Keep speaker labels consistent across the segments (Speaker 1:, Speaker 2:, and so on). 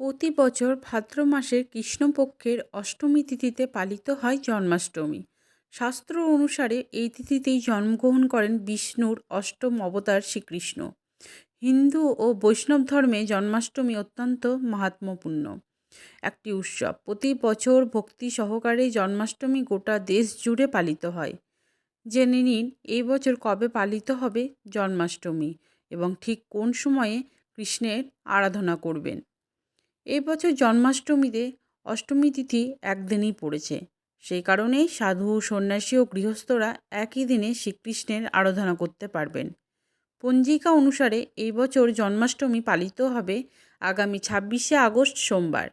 Speaker 1: প্রতি বছর ভাদ্র মাসের কৃষ্ণপক্ষের অষ্টমী তিথিতে পালিত হয় জন্মাষ্টমী। শাস্ত্র অনুসারে এই তিথিতেই জন্মগ্রহণ করেন বিষ্ণুর অষ্টম অবতার শ্রীকৃষ্ণ। হিন্দু ও বৈষ্ণব ধর্মে জন্মাষ্টমী অত্যন্ত মাহাত্ম্যপূর্ণ। একটি উৎসব। প্রতি বছর ভক্তি সহকারে জন্মাষ্টমী গোটা দেশ জুড়ে পালিত হয়। জেনে নিন, এই বছর কবে পালিত হবে জন্মাষ্টমী এবং ঠিক কোন সময়ে কৃষ্ণের আরাধনা করবেন। এই বছর জন্মাষ্টমীতে অষ্টমী তিথি একদিনই পড়েছে। সেই কারণেই সাধু, সন্ন্যাসী ও গৃহস্থরা একই দিনে শ্রীকৃষ্ণের আরাধনা করতে পারবেন। পঞ্জিকা অনুসারে এই বছর জন্মাষ্টমী পালিত হবে আগামী ছাব্বিশে আগস্ট সোমবার।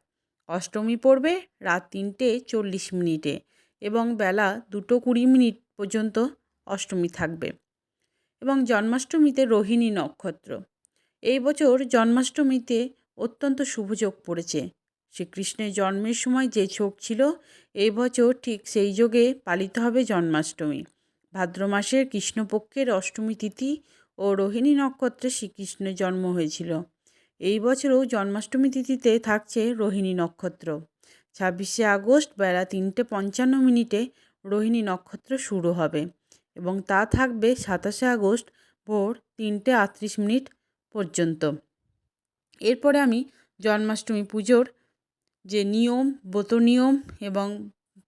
Speaker 1: অষ্টমী পড়বে রাত তিনটে চল্লিশ মিনিটে এবং বেলা দুটো কুড়ি মিনিট পর্যন্ত অষ্টমী থাকবে এবং জন্মাষ্টমীতে রোহিণী নক্ষত্র। এই বছর জন্মাষ্টমীতে অত্যন্ত শুভযোগ পড়েছে। শ্রীকৃষ্ণের জন্মের সময় যে যোগ ছিল, এই বছর ঠিক সেই যোগে পালিত হবে জন্মাষ্টমী। ভাদ্র মাসের কৃষ্ণপক্ষের অষ্টমী তিথি ও রোহিণী নক্ষত্রে শ্রীকৃষ্ণের জন্ম হয়েছিল। এই বছরও জন্মাষ্টমী তিথিতে থাকছে রোহিণী নক্ষত্র। ছাব্বিশে আগস্ট বেলা তিনটে পঞ্চান্ন মিনিটে রোহিণী নক্ষত্র শুরু হবে এবং তা থাকবে সাতাশে আগস্ট ভোর তিনটে আটত্রিশ মিনিট পর্যন্ত। এরপরে আমি জন্মাষ্টমী পুজোর যে নিয়ম, ব্রত নিয়ম এবং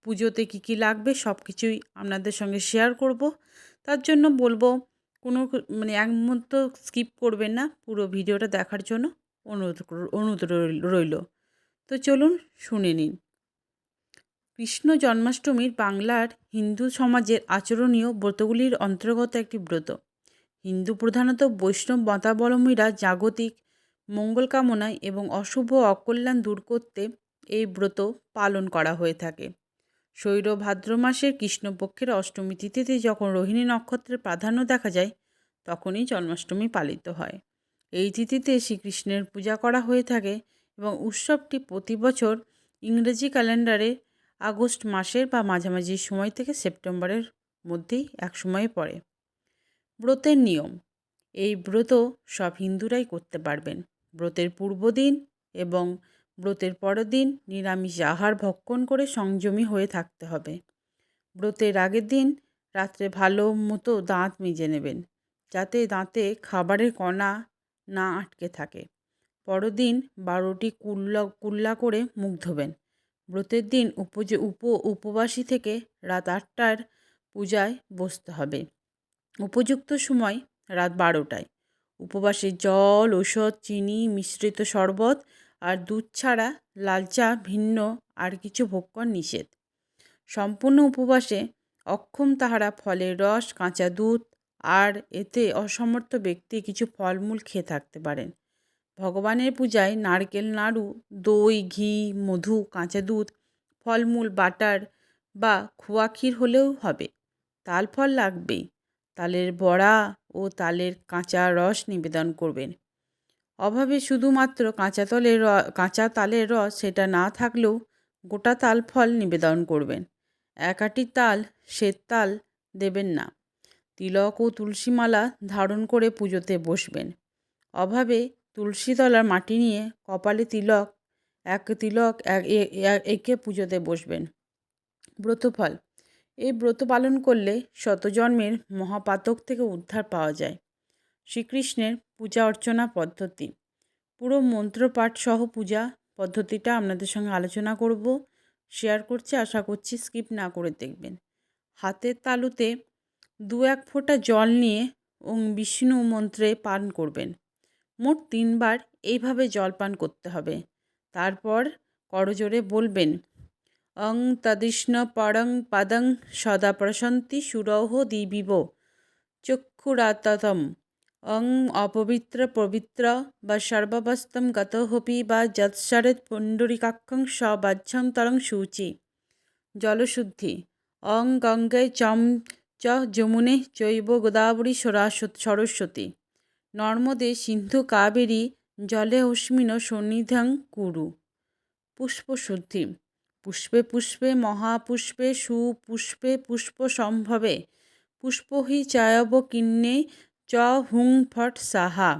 Speaker 1: পুজোতে কী কী লাগবে সব কিছুই আপনাদের সঙ্গে শেয়ার করব। তার জন্য বলব, কোনো মানে এক মুহূর্ত স্কিপ করবেন না, পুরো ভিডিওটা দেখার জন্য অনুরোধ অনুরোধ রইল। তো চলুন শুনে নিন। কৃষ্ণ জন্মাষ্টমীর বাংলার হিন্দু সমাজের আচরণীয় ব্রতগুলির অন্তর্গত একটি ব্রত। হিন্দু প্রধানত বৈষ্ণব মতাবলম্বীরা জাগতিক মঙ্গল কামনায় এবং অশুভ অকল্যাণ দূর করতে এই ব্রত পালন করা হয়ে থাকে। শৈর ভাদ্র মাসের কৃষ্ণপক্ষের অষ্টমী তিথিতে যখন রোহিণী নক্ষত্রের প্রাধান্য দেখা যায়, তখনই জন্মাষ্টমী পালিত হয়। এই তিথিতে শ্রীকৃষ্ণের পূজা করা হয়ে থাকে এবং উৎসবটি প্রতি বছর ইংরেজি ক্যালেন্ডারে আগস্ট মাসের বা মাঝামাঝি সময় থেকে সেপ্টেম্বরের মধ্যেই এক সময়ে পড়ে। ব্রতের নিয়ম, এই ব্রত সব হিন্দুরাই করতে পারবেন। ব্রতের পূর্বদিন এবং ব্রতের পরের দিন নিরামিষ আহার ভক্ষণ করে সংযমী হয়ে থাকতে হবে। ব্রতের আগের দিন রাত্রে ভালো মতো দাঁত মেজে নেবেন, যাতে দাঁতে খাবারের কণা না আটকে থাকে। পরদিন বারোটি কুল্লা কুল্লা করে মুখ ধোবেন। ব্রতের দিন উপজ, উপ, উপবাসী থেকে রাত আটটার পূজায় বসতে হবে। উপযুক্ত সময় রাত বারোটায়। উপবাসে জল, ঔষধ, চিনি, মিশ্রিত শরবত আর দুধ ছাড়া লাল চা ভিন্ন আর কিছু ভক্ষণ নিষেধ। সম্পূর্ণ উপবাসে অক্ষম তাহারা ফলের রস, কাঁচা দুধ আর এতে অসমর্থ ব্যক্তি কিছু ফলমূল খেয়ে থাকতে পারেন। ভগবানের পূজায় নারকেল, নাড়ু, দই, ঘি, মধু, কাঁচা দুধ, ফলমূল, বাটার বা খোয়া ক্ষীর হলেও হবে। তাল ফল লাগবেই। তালের বড়া ও তালের কাঁচা রস নিবেদন করবেন। অভাবে শুধুমাত্র কাঁচা তলের র, কাঁচা তালের রস সেটা না থাকলেও গোটা তাল ফল নিবেদন করবেন। একাটি তাল, শ্বেত তাল দেবেন না। তিলক ও তুলসীমালা ধারণ করে পুজোতে বসবেন। অভাবে তুলসী তলার মাটি নিয়ে কপালে তিলক, এক তিলক একে পুজোতে বসবেন। ব্রতফল এই ব্রত পালন করলে শতজন্মের মহাপাতক থেকে উদ্ধার পাওয়া যায়। শ্রীকৃষ্ণের পূজা অর্চনা পদ্ধতি। পুরো মন্ত্রপাঠ সহ পূজা পদ্ধতিটা আপনাদের সঙ্গে আলোচনা করব। শেয়ার করছি, আশা করছি স্কিপ না করে দেখবেন। হাতের তালুতে দু এক ফোঁটা জল নিয়ে ওং বিষ্ণু মন্ত্রে পান করবেন। মোট তিনবার এইভাবে জল পান করতে হবে। তারপর করজোরে বলবেন অং তদিষ্ণ পরং পদং সদা প্রশন্তি সুরহ দিবিব চক্ষুরাততম। অং অপবিত্র পবিত্র বা সর্বাবস্তম গতহপি বা যৎসরেত পুণ্ডরিকাক্ষং সবাহ্যং তরং সূচি। জলশুদ্ধি। অং গঙ্গে চম চ যমুনে চৈব গোদাবরী সরস্বতী। নর্মদে সিন্ধু কাবেরী জলে অস্মিন সন্নিধাং কুরু। পুষ্পশুদ্ধি। পুষ্পে পুষ্পে, মহাপুষ্পে, সুপুষ্পে পুষ্প সম্ভবে পুষ্পহি চায়ব কিন্নে, চ হুং ফট সাহা।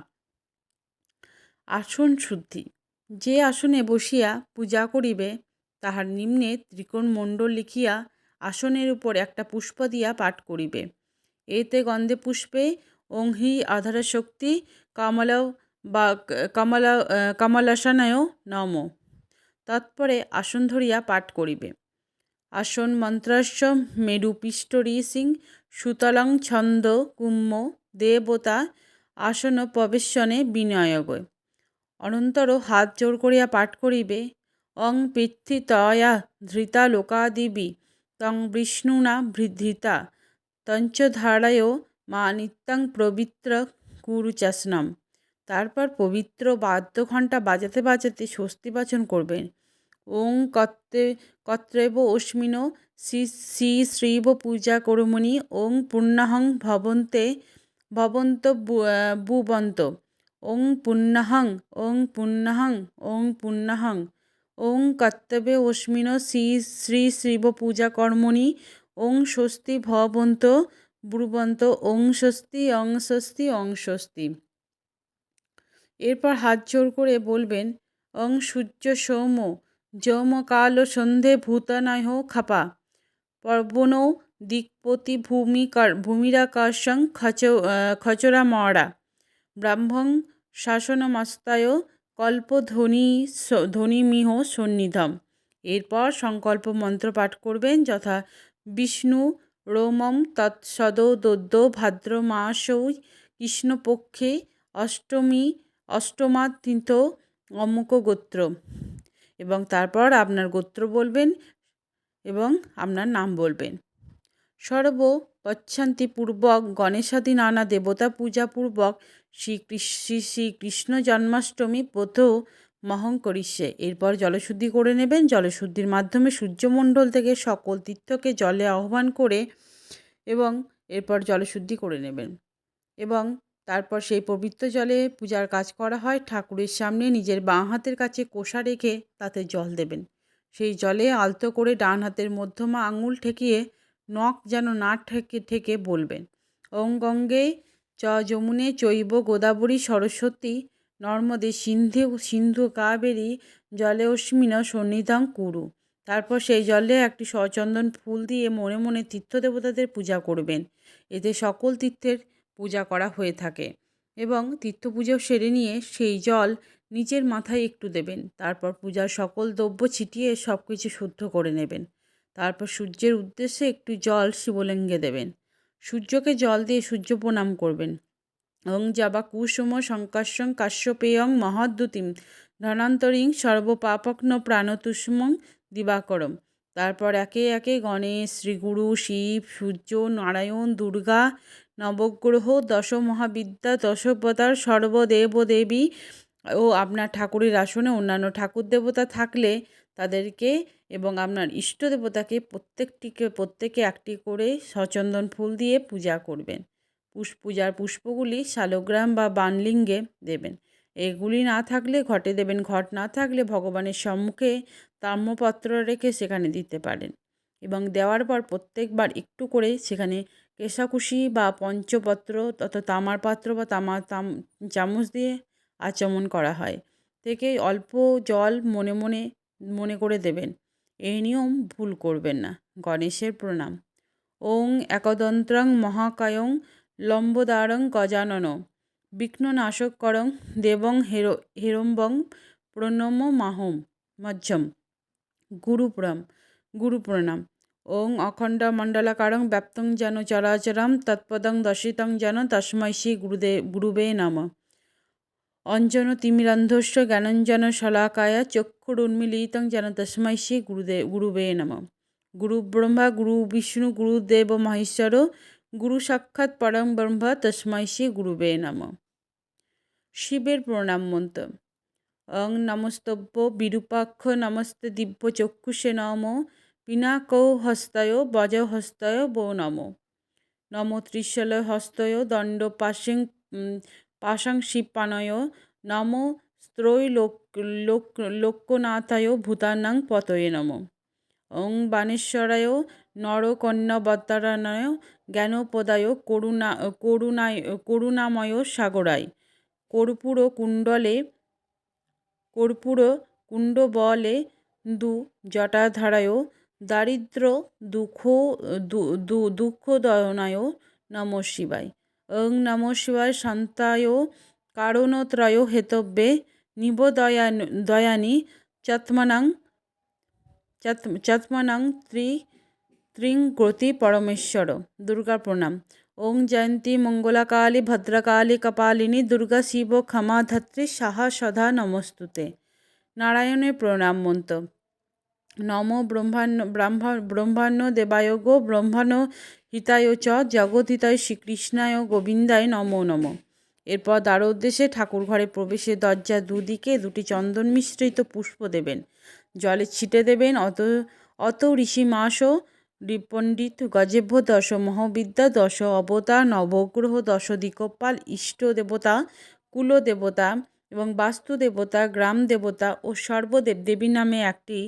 Speaker 1: আসন শুদ্ধি। যে আসনে বসিয়া পূজা করিবে, তাহার নিম্নে ত্রিকোণমণ্ডল লিখিয়া আসনের উপর একটা পুষ্প দিয়া পাঠ করিবে। এতে গন্ধে পুষ্পে ওংহি আধারশক্তি কমলা বা কমলা কমলাসনায় নম। তৎপরে আসন ধরিয়া পাঠ করিবে। আসন মন্ত্রাস্য মেরুপিষ্ট সিং সুতলং ছন্দ কুম্ম দেবতা আসন প্রবেশনে বিনয়গ। অনন্তর হাত জোর করিয়া পাঠ করিবে। অং পৃথ্বী তয়া ধৃতা লোকাদিবি তং বিষ্ণুনা ধৃতা তঞ্চধারায় মা নিত্যং পবিত্র কুরুচাসনম। তারপর পবিত্র বাদ্যঘণ্টা বাজাতে বাজাতে স্বস্তি বাচন করবেন। ওং কত্রে, কত্রেব অস্মিন, শ্রী শ্রী শ্রীব পূজা করমণি, ওং পুণ্যাহং ভবন্তে, ভবন্ত বুবন্ত ওং পুণ্যাহং ওং পুণ্যাহং ওং পুণ্যাহং। ওং কর্তব্যে অস্মিন, শ্রী শ্রী শিব পূজা কর্মণি, ওং স্বস্তি ভবন্ত ব্রুবন্ত ওং স্বস্তি, অং স্বস্তি অং স্বস্তি। এরপর হাত জোর করে বলবেন, অং সূর্য সৌম যৌম কাল সন্ধে ভূতানাহ খাপা। পর্বণৌ দিকপতি ভূমিকার ভূমিরাকাশং খচ খচরা মরা। ব্রাহ্মং শাসনমস্তায় কল্পধ্বনি ধ্বনিমিহ সন্নিধম। এরপর সংকল্প মন্ত্র পাঠ করবেন যথা বিষ্ণু রোমম তৎসদোদ্য ভাদ্র মাসৌ কৃষ্ণপক্ষে অষ্টমী অষ্টমাতীত অমুক গোত্র। এবং তারপর আপনার গোত্র বলবেন এবং আপনার নাম বলবেন। সর্ব পচ্ছান্তি পূর্বক গণেশাদি নানা দেবতা পূজা পূর্বক শ্রী, শ্রীকৃষ্ণ জন্মাষ্টমী পথ মহং করিষ্যে। এরপর জলশুদ্ধি করে নেবেন। জলশুদ্ধির মাধ্যমে সূর্যমণ্ডল থেকে সকল তীর্থকে জলে আহ্বান করে এবং এরপর জলশুদ্ধি করে নেবেন। এবং তারপর সেই পবিত্র জলে পূজার কাজ করা হয়। ঠাকুরের সামনে নিজের বাঁ হাতের কাছে কোষা রেখে তাতে জল দেবেন। সেই জলে আলতো করে ডান হাতের মধ্যমা আঙুল ঠেকিয়ে নখ যেন না ঠেকে ঠেকে বলবেন। ওং গঙ্গে চ যমুনে চৈব গোদাবরী সরস্বতী নর্মদে সিন্ধু সিন্ধু কাবেরী জলে অস্মিন সন্নিধান কুরু। তারপর সেই জলে একটি সচন্দন ফুল দিয়ে মনে মনে তীর্থ দেবতাদের পূজা করবেন। এতে সকল তীর্থের পূজা করা হয়ে থাকে এবং তীর্থ পুজো সেরে নিয়ে সেই জল নিজের মাথায় একটু দেবেন। তারপর পূজার সকল দ্রব্য ছিটিয়ে সব কিছু শুদ্ধ করে নেবেন। তারপর সূর্যের উদ্দেশ্যে একটু জল শিবলিঙ্গে দেবেন। সূর্যকে জল দিয়ে সূর্য প্রণাম করবেন। ওং যাবা কুসুম শঙ্কাশ্যং কাশ্যপেয়ং মহদ্যুতিম ধনান্তরিং সর্বপাপগ্ন প্রাণতুষ্মং দিবাকরম। তারপর একে একে গণেশ শ্রীগুরু শিব, সূর্য, নারায়ণ, দুর্গা, নবগ্রহ দশ মহাবিদ্যা দশবতার সর্বদেবদেবী ও আপনার ঠাকুরের আসনে অন্যান্য ঠাকুর দেবতা থাকলে তাদেরকে এবং আপনার ইষ্ট দেবতাকে প্রত্যেকটিকে, প্রত্যেকে একটি করে সচন্দন ফুল দিয়ে পূজা করবেন। পুষ পূজার পুষ্পগুলি শালগ্রাম বা বানলিঙ্গে দেবেন। এগুলি না থাকলে, ঘটে দেবেন, ঘট না থাকলে ভগবানের সম্মুখে তাম্রপত্র রেখে সেখানে দিতে পারেন এবং দেওয়ার পর প্রত্যেকবার একটু করে সেখানে কেশাকুশি বা পঞ্চপত্র তথা তামার পাত্র বা তামা, তাম, চামচ দিয়ে আচমন করা হয়। থেকে অল্প জল মনে মনে মনে করে দেবেন। এই নিয়ম ভুল করবেন না। গণেশের প্রণাম। ওং একদন্ত্রং মহাকায়ং লম্বদারং গজানন বিঘ্ননাশকরং দেবং হেরো, হেরম্বং প্রণম মাহম মজ্জম। গুরুপ্রম, গুরুপ্রণাম। ওং অখণ্ড মণ্ডলাকারং ব্যাপ্তং যেন চরাচরম তৎপদং দর্শিতং যেন তস্মৈ শ্রী গুরুদে, গুরুবে নম। অঞ্জন তিমিরন্ধস্য জ্ঞানঞ্জন শলাকায়া চক্ষুরুন্মিলিতং যেন তস্মৈ শ্রী গুরুদে, গুরুবে নাম। গুরু ব্রহ্মা গুরু বিষ্ণু, গুরুদেব মহেশ্বর, গুরু সাক্ষাৎ পরম ব্রহ্ম তস্মৈ শ্রী গুরুবে নম। শিবের প্রণাম মন্ত্র অং নমস্তব্য বিরূপাক্ষ নমস্তে দিব্য চক্ষুষে নম পিনাকৌ হস্তয় বজ হস্তয় বো নম। নম ত্রিশল হস্তয় দণ্ড পাশিং পাশাং শিবপানয় নম স্ত্রৈ লোক লোক লোকনাথায় ভূতানাং পতয়ে নম। ওং বাণেশ্বরায় নরকন্যাবতারণায় জ্ঞানপদায় করুণা করুণায় করুণাময় সাগরায়। কর্পূর কুণ্ডলে কর্পূর কুণ্ড বলে দু জটাধারায়, দারিদ্র দুঃখ দুঃখ দয়নায় নম শিবায়। ওং নম শিবায় শান্তায় কারণত্রয় হেতব্যে নিবোদয়া দয়ানি চত্মনাং চত্মনাং ত্রি ত্রিঙ্গতি পরমেশ্বর। দুর্গা প্রণাম। ওং জয়ন্তী মঙ্গলাকালী ভদ্রকালী কপালিনী দুর্গা শিব ক্ষমা ধাত্রী সাহা সদা নমস্তুতে নারায়ণের প্রণাম মন্ত্র নম ব্রহ্মাণ্য ব্রাহ্মণ ব্রহ্মাণ্য দেবায় গো ব্রহ্মাণ্য হিতায় চ জগৎহিতায় শ্রীকৃষ্ণায় গোবিন্দায় নমো নম এরপর দ্বার উদ্দেশ্যে ঠাকুর ঘরে প্রবেশের দরজা দুদিকে দুটি চন্দন মিশ্রিত পুষ্প দেবেন। জলে ছিটে দেবেন অত অত ঋষি মাসও পণ্ডিত গজেভ্য দশ মহাবিদ্যা, দশ অবতার নবগ্রহ, দশ দিকপাল ইষ্ট দেবতা, কুল দেবতা এবং বাস্তু দেবতা, গ্রাম দেবতা ও সর্বদেব দেবী নামে একটি,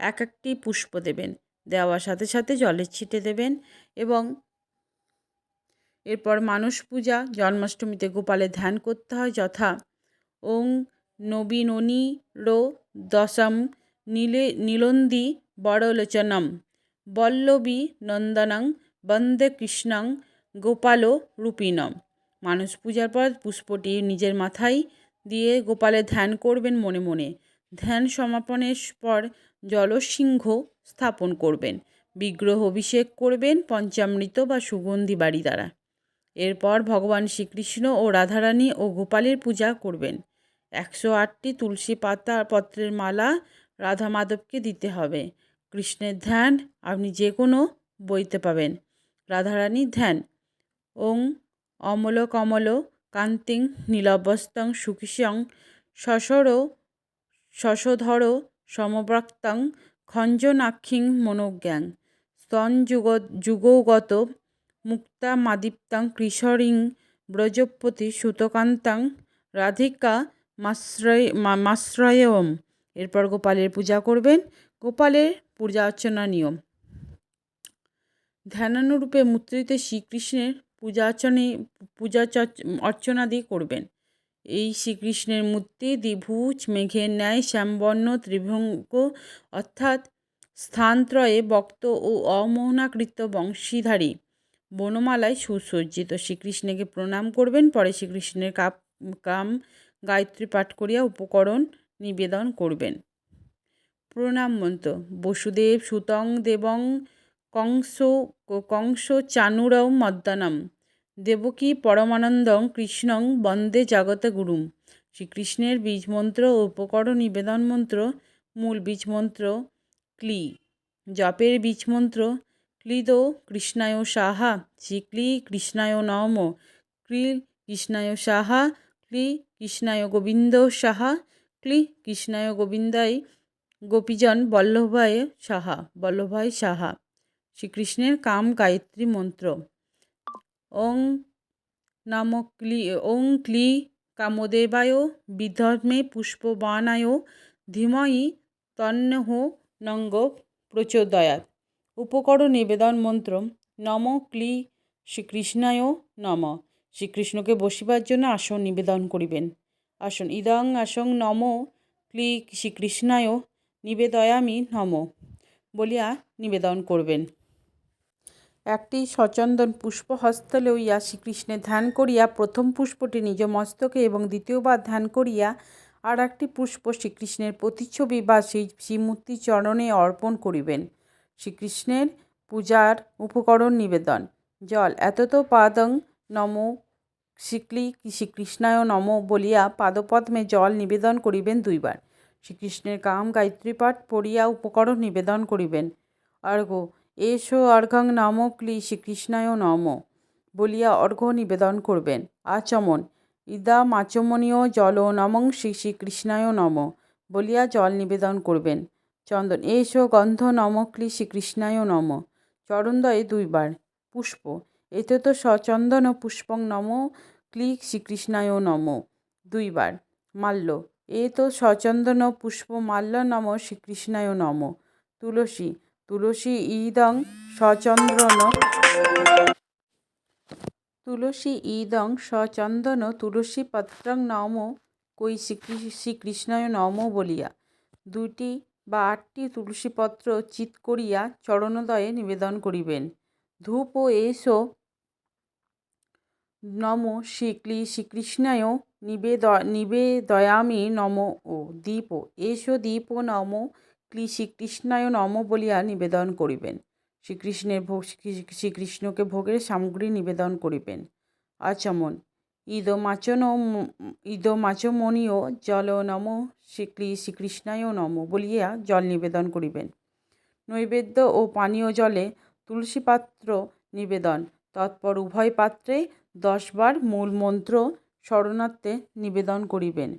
Speaker 1: এক একটি পুষ্প দেবেন। দেওয়ার সাথে সাথে জলের ছিটে দেবেন এবং এরপর মানস পূজা, জন্মাষ্টমীতে গোপালে ধ্যান করতে হয় যথা ওং নবীননী রো দশম নীলে, নীলন্দী বড়লোচনম। বল্লবী নন্দনং, বন্দে কৃষ্ণং গোপাল রূপিণম। মানুষ পূজার পর পুষ্পটি নিজের মাথায় দিয়ে গোপালের ধ্যান করবেন মনে মনে। ধ্যান সমাপনের পর জলসিংহ স্থাপন করবেন। বিগ্রহ অভিষেক করবেন পঞ্চামৃত বা সুগন্ধি বাড়ি দ্বারা। এরপর ভগবান শ্রীকৃষ্ণ ও রাধারানী ও গোপালের পূজা করবেন। একশো আটটি তুলসী পাতা পত্রের মালা রাধা মাধবকে দিতে হবে। কৃষ্ণের ধ্যান আপনি যে কোনো বইতে পাবেন। রাধারানীর ধ্যান। ওং অমল কমল কান্তিং নীলবস্তং সুকিসং শশর শশধর সমপ্রাক্তাং খঞ্জনাক্ষিং মনোজ্ঞাং স্তনযুগ যুগগত মুক্তামাদিপ্তাং কৃশরিং ব্রজপতি সুতকান্তাং রাধিকা মাশ্রয় মাশ্রয়ম। এরপর গোপালের পূজা করবেন। গোপালের পূজা অর্চনা নিয়ম। ধ্যানানুরূপে মুদ্রিত শ্রীকৃষ্ণের পূজা অর্চনে পূজা অর্চনাদি করবেন। এই শ্রীকৃষ্ণের মূর্তি দ্বিভুজ, মেঘের ন্যায়, শ্যামবর্ণ, ত্রিভঙ্গ, অর্থাৎ স্থানত্রয়ে বক্ত ও অমোহনাকৃত বংশীধারী বনমালায় সুসজ্জিত। শ্রীকৃষ্ণকে প্রণাম করবেন, পরে শ্রীকৃষ্ণের কাপ কাম, গায়ত্রী পাঠ করিয়া উপকরণ নিবেদন করবেন। প্রণাম মন্ত্র। বসুদেব সুতং দেবং কংস কংস চানুরও মদ্দানম। দেবকী পরমানন্দং কৃষ্ণং বন্দে জগতে গুরুম। শ্রীকৃষ্ণের বীজমন্ত্র ও উপকরণ নিবেদন মন্ত্র, মূল বীজমন্ত্র ক্লি। জপের বীজমন্ত্র ক্লিদ কৃষ্ণায় সাহা শ্রীক্লি কৃষ্ণায় নম। ক্লি কৃষ্ণায় সাহা, ক্লি কৃষ্ণায় গোবিন্দ সাহা, ক্লি কৃষ্ণায় গোবিন্দায় গোপীজন বল্লভায় সাহা বল্লভাই সাহা, শ্রীকৃষ্ণের কাম গায়ত্রী মন্ত্র। ওং নাম ক্লি ওং ক্লি কামদেবায় বিধর্মে পুষ্পবানায় ধীময়ী তন্নহ নঙ্গ প্রচোদয়াত উপকরণ নিবেদন মন্ত্র, নম ক্লি শ্রীকৃষ্ণায় নম। শ্রীকৃষ্ণকে বসিবার জন্য আসন নিবেদন করিবেন। আসন, ইদং আসং নম ক্লি শ্রীকৃষ্ণায় নিবেদয়ামি নম বলিয়া নিবেদন করবেন। একটি সচন্দন পুষ্প হস্ত লইয়া শ্রীকৃষ্ণের ধ্যান করিয়া প্রথম পুষ্পটি নিজ মস্তকে এবং দ্বিতীয়বার ধ্যান করিয়া আর একটি পুষ্প শ্রীকৃষ্ণের প্রতিচ্ছবি বা সেই শ্রীমূর্তি চরণে অর্পণ করিবেন। শ্রীকৃষ্ণের পূজার উপকরণ নিবেদন। জল, এত তো পাদং নম শ্রীক্লি শ্রীকৃষ্ণায় নম বলিয়া পাদপদ্মে জল নিবেদন করিবেন দুইবার। শ্রীকৃষ্ণের কাম গায়ত্রী পাঠ পড়িয়া উপকরণ নিবেদন করিবেন। অর্ঘ এসো অর্ঘং নম ক্লি শ্রীকৃষ্ণায় নম বলিয়া অর্ঘ্য নিবেদন করবেন। আচমন ইদা মাচমনীয় জল নমং শ্রী শ্রীকৃষ্ণায় নম বলিয়া জল নিবেদন করবেন। চন্দন, এসো গন্ধ নমক্লি শ্রীকৃষ্ণায় নম চরণদয়ে দুইবার। পুষ্প, এতে তো সচন্দন পুষ্পং নম ক্লি শ্রীকৃষ্ণায় নম দুইবার। মাল্য এ তো সচন্দন পুষ্প মাল্য নম শ্রীকৃষ্ণায় নম। তুলসী তুলসী ইদং সচন্দ্রন তুলসী ইদং সচন্দন তুলসী পত্রং নম কই শ্রী- শ্রীকৃষ্ণায় নম বলিয়া। দুইটি বা আটটি তুলসীপত্র চিৎ করিয়া চরণোদয়ে নিবেদন করিবেন। ধূপ ও এসো নম শ্রীক্লি শ্রীকৃষ্ণায় নিবেদ, নিবেদয়ামি নম ও দীপ। এসো দীপ নম ক্লি শ্রীকৃষ্ণায় নম বলিয়া নিবেদন করিবেন। শ্রীকৃষ্ণের ভোগ, শ্রীকৃষ্ণকে ভোগের সামগ্রী নিবেদন করিবেন। আচমন। ইদমাচন ইদমাচমনীয় জল নম শ্রীক্লি শ্রীকৃষ্ণায় নম বলিয়া জল নিবেদন করিবেন। নৈবেদ্য ও পানীয় জলে তুলসী পাত্র নিবেদন। তৎপর উভয় পাত্রে দশবার মূল মন্ত্র শরণার্থে নিবেদন করিবেন।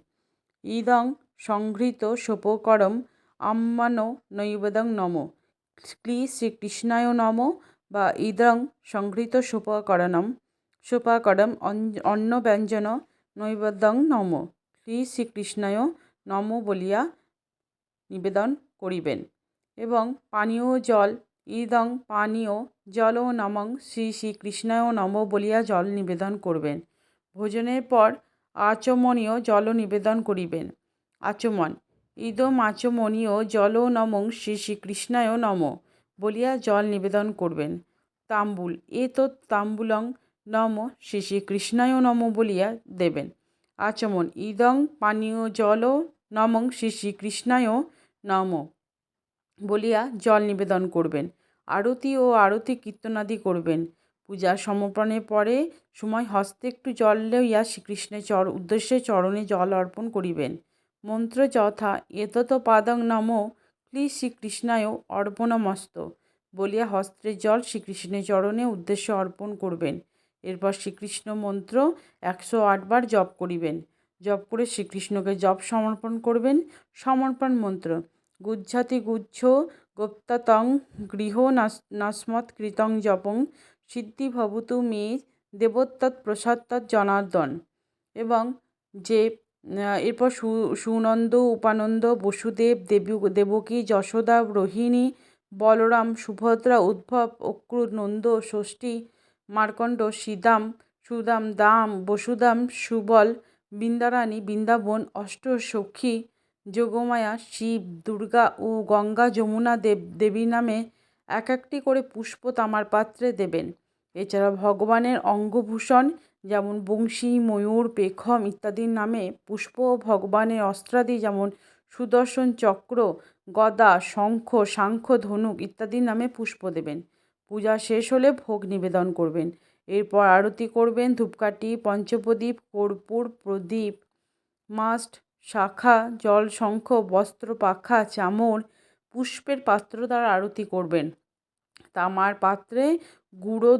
Speaker 1: ইদং সংঘৃত সোপকরম আম্মান নৈবেদং নম। ক্লি শ্রীকৃষ্ণায় নম বা ইদং সংঘৃত সোপকরণম সোপাকরম অন্ন ব্যঞ্জন নৈবেদ্যং নম। শ্রী শ্রীকৃষ্ণায় নম বলিয়া নিবেদন করিবেন এবং পানীয় জল ইদং পানীয় জল নমং শ্রী শ্রীকৃষ্ণায় নম বলিয়া জল নিবেদন করবেন। ভোজনের পর আচমনীয় জল নিবেদন করিবেন। আচমন, ইদম আচমনীয় জল নমং শ্রী শ্রীকৃষ্ণায় নম বলিয়া জল নিবেদন করবেন। তাম্বুল এ তো তাম্বুলং নম শ্রী শ্রীকৃষ্ণায় নম বলিয়া দেবেন। আচমন, ইদং পানীয় জল নমং শ্রী শ্রীকৃষ্ণায় নম বলিয়া জল নিবেদন করবেন। আরতি ও আরতি কীর্তনাদি করবেন। পূজা সমর্পণের পরে সময় হস্তে একটু জল লইয়া শ্রীকৃষ্ণের চর উদ্দেশ্যে চরণে জল অর্পণ করিবেন। মন্ত্র যথা, এতত পাদং নম ক্লি শ্রীকৃষ্ণায় অর্পণমস্ত বলিয়া হস্তের জল শ্রীকৃষ্ণের চরণে উদ্দেশ্যে অর্পণ করবেন। এরপর শ্রীকৃষ্ণ মন্ত্র একশো আটবার জপ করিবেন। জপ করে শ্রীকৃষ্ণকে জপ সমর্পণ করবেন। সমর্পণ মন্ত্র গুজ্জাতি গুজ্জ গুপ্ততং গৃহ নস্মৎ কৃতং জপং সিদ্ধি ভবতু মে জনার্দন। এবং যে এরপর সু, সুনন্দ উপানন্দ বসুদেব দেবী, দেবকী যশোদা রোহিণী বলরাম সুভদ্রা উদ্ভব অক্রুর নন্দ ষষ্ঠী মার্কণ্ড শ্রীদাম সুদাম দাম বসুদাম সুবল বৃন্দারানী বৃন্দাবন অষ্ট সখী যোগমায়া, শিব, দুর্গা ও গঙ্গা যমুনা দেব, দেবী নামে এক একটি করে পুষ্প তামার পাত্রে দেবেন। এছাড়া ভগবানের অঙ্গভূষণ যেমন বংশী, ময়ূর, পেখম ইত্যাদির নামে পুষ্প ও ভগবানের অস্ত্রাদি যেমন সুদর্শন চক্র, গদা, শঙ্খ শাঙ্খ ধনুক ইত্যাদির নামে পুষ্প দেবেন। পূজা শেষ হলে ভোগ নিবেদন করবেন। এরপর আরতি করবেন ধূপকাঠি, পঞ্চপ্রদীপ, কর্পূর, প্রদীপ, মাস্ট শাখা, জল শঙ্খ, বস্ত্র, পাখা, চামর, পুষ্পের পাত্র দ্বারা আরতি করবেন। তামার পাত্রে গুঁড়ো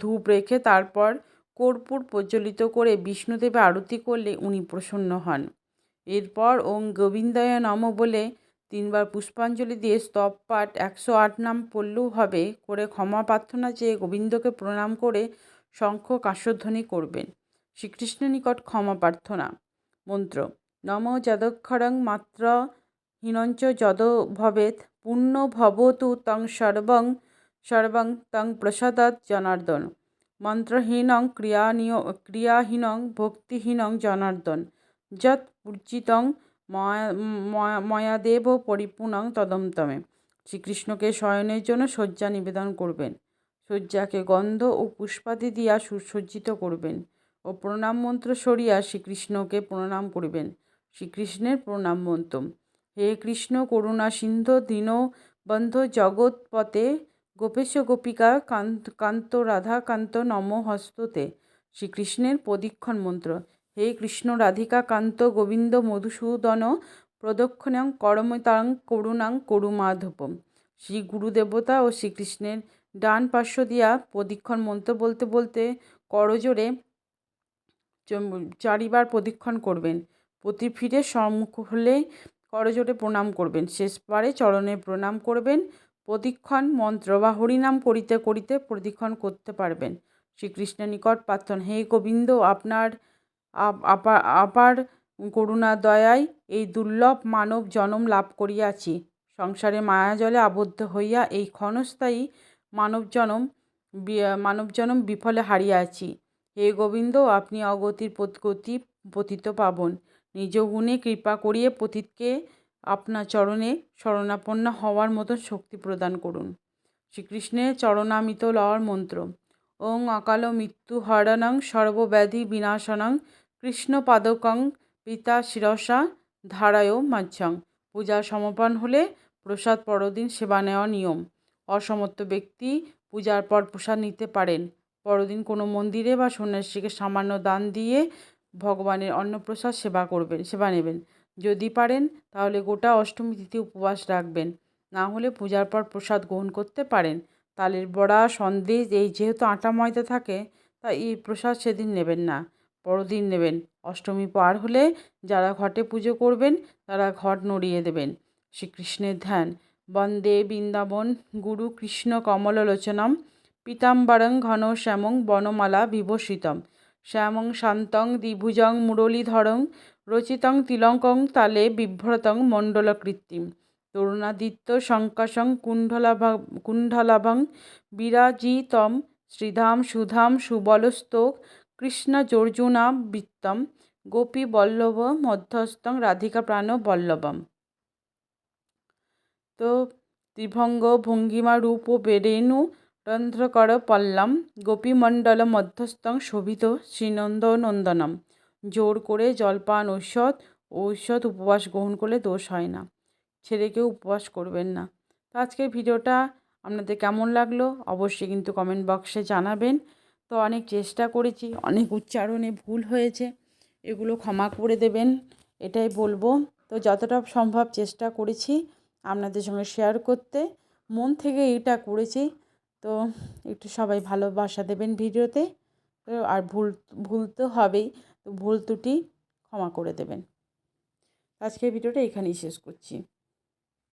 Speaker 1: ধূপ রেখে তারপর কর্পূর প্রজ্বলিত করে বিষ্ণুদেবে আরতি করলে উনি প্রসন্ন হন। এরপর ওং গোবিন্দায় নম বলে তিনবার পুষ্পাঞ্জলি দিয়ে স্তব পাঠ একশো আট নাম পড়লেও হবে করে ক্ষমা প্রার্থনা চেয়ে গোবিন্দকে প্রণাম করে শঙ্খ কাশ্যধ্বনি করবেন। শ্রীকৃষ্ণের নিকট ক্ষমা প্রার্থনা। মন্ত্র নম যদক্ষরং মাত্র হীনঞ্চ যদ ভবেত পুণ্য ভবতু তং সর্বং সর্বং তং প্রসাদাৎ জনার্দন। মন্ত্রহীনং ক্রিয়ানীয়, ক্রিয়াহীনং ভক্তিহীনং জনার্দন। যৎ পূর্জিতং ময়াদেব পরিপূর্ণং তদমতমে শ্রীকৃষ্ণকে শয়নের জন্য শয্যা নিবেদন করবেন। শয্যাকে গন্ধ ও পুষ্পাদি দিয়া সুসজ্জিত করবেন। ও প্রণাম মন্ত্র সরিয়া শ্রীকৃষ্ণকে প্রণাম করবেন। শ্রীকৃষ্ণের প্রণাম মন্তম হে কৃষ্ণ, করুণা, সিন্ধু দীনবন্ধ জগৎপতে গোপেশ, গোপিকা, কান্ত কান্ত, রাধাকান্ত, নম, হস্ততে। শ্রীকৃষ্ণের প্রদীক্ষণ মন্ত্র। হে কৃষ্ণ, রাধিকা, কান্ত, গোবিন্দ, মধুসূদন, প্রদক্ষিণাং, করমতাং, করুণাং করুমাধবম শ্রী গুরুদেবতা ও শ্রীকৃষ্ণের ডান পার্শ্ব দিয়া প্রদীক্ষণ মন্ত্র বলতে বলতে করজোরে চারিবার প্রদীক্ষণ করবেন। প্রতি ফিরে সম্মুখ হলে করজোটে প্রণাম করবেন। শেষবারে চরণে প্রণাম করবেন। প্রতিক্ষণ মন্ত্র বা হরিনাম করিতে করিতে প্রতিক্ষণ করতে পারবেন। শ্রীকৃষ্ণের নিকট প্রার্থনা, হে গোবিন্দ, আপনার আপার করুণা দয়ায় এই দুর্লভ মানব জনম লাভ করিয়াছি। সংসারে মায়াজলে আবদ্ধ হইয়া এই ক্ষণস্থায়ী মানব জনম মানব জনম বিফলে হারিয়াছি। হে গোবিন্দ, আপনি অগতির গতি পতিত পাবন। নিজ গুণে কৃপা করিয়ে পতীতকে আপনার চরণে শরণাপন্ন হওয়ার মতন শক্তি প্রদান করুন। শ্রীকৃষ্ণের চরণামিত লওয়ার মন্ত্র। ওং অকাল মৃত্যু হরণং সর্বব্যাধি বিনাশনং কৃষ্ণ পাদকং পিতা শিরসা ধারায় মাঝ্যং। পূজার সমাপন হলে প্রসাদ পরদিন সেবা নেওয়া নিয়ম। অসমর্থ ব্যক্তি পূজার পর প্রসাদ নিতে পারেন। পরদিন কোনো মন্দিরে বা সন্ন্যাসীকে সামান্য দান দিয়ে ভগবানের অন্নপ্রসাদ সেবা করবেন, সেবা নেবেন। যদি পারেন, তাহলে গোটা অষ্টমী তিথি উপবাস রাখবেন। না হলে পূজার পর প্রসাদ গ্রহণ করতে পারেন। তালের বড়া, সন্দেশ, এই যেহেতু আটা ময়দা থাকে, তাই এই প্রসাদ সেদিন নেবেন না, পরদিন নেবেন। অষ্টমী পার হলে যারা ঘটে পুজো করবেন, তারা ঘট নড়িয়ে দেবেন। শ্রীকৃষ্ণের ধ্যান। বন্দে বৃন্দাবন, গুরু কৃষ্ণ কমললোচনম, পীতাম্বরং ঘন শ্যামং বনমালা বিভূষিতম। শ্যামং শান্তং দ্বিভুজং মুরলীধরং রচিতং তিলঙ্কং তালে বিভ্রতং মণ্ডলকৃত্তিম। তরুণাদিত্য শঙ্কাশং কুণ্ডলাভ কুণ্ডলাভং বিরাজিতম শ্রীধাম সুধাম সুবলস্তোক গোপী বল্লভ মধ্যস্থং রাধিকা প্রাণ বল্লভম। তো ত্রিভঙ্গ ভঙ্গিমা রূপ ও বেরেণু রন্ধ্রকর পল্লম গোপীমণ্ডল মধ্যস্থং শোভিত শ্রীনন্দনন্দনম। জোর করে জলপান, ঔষধ ঔষধ উপবাস গ্রহণ করলে দোষ হয় না। ছেড়ে কেউ উপবাস করবেন না। তো আজকের ভিডিওটা আপনাদের কেমন লাগল অবশ্যই কিন্তু কমেন্ট বক্সে জানাবেন। তো অনেক চেষ্টা করেছি, অনেক উচ্চারণে ভুল হয়েছে, এগুলো ক্ষমা করে দেবেন, এটাই বলব। তো যতটা সম্ভব চেষ্টা করেছি আপনাদের সঙ্গে শেয়ার করতে। মন থেকে এটা করেছি তো একটু সবাই ভালোবাসা দেবেন ভিডিওতে। তো আর ভুল ভুল তো হবেই। তো ভুল ত্রুটি ক্ষমা করে দেবেন। আজকের ভিডিওটা এখানেই শেষ করছি।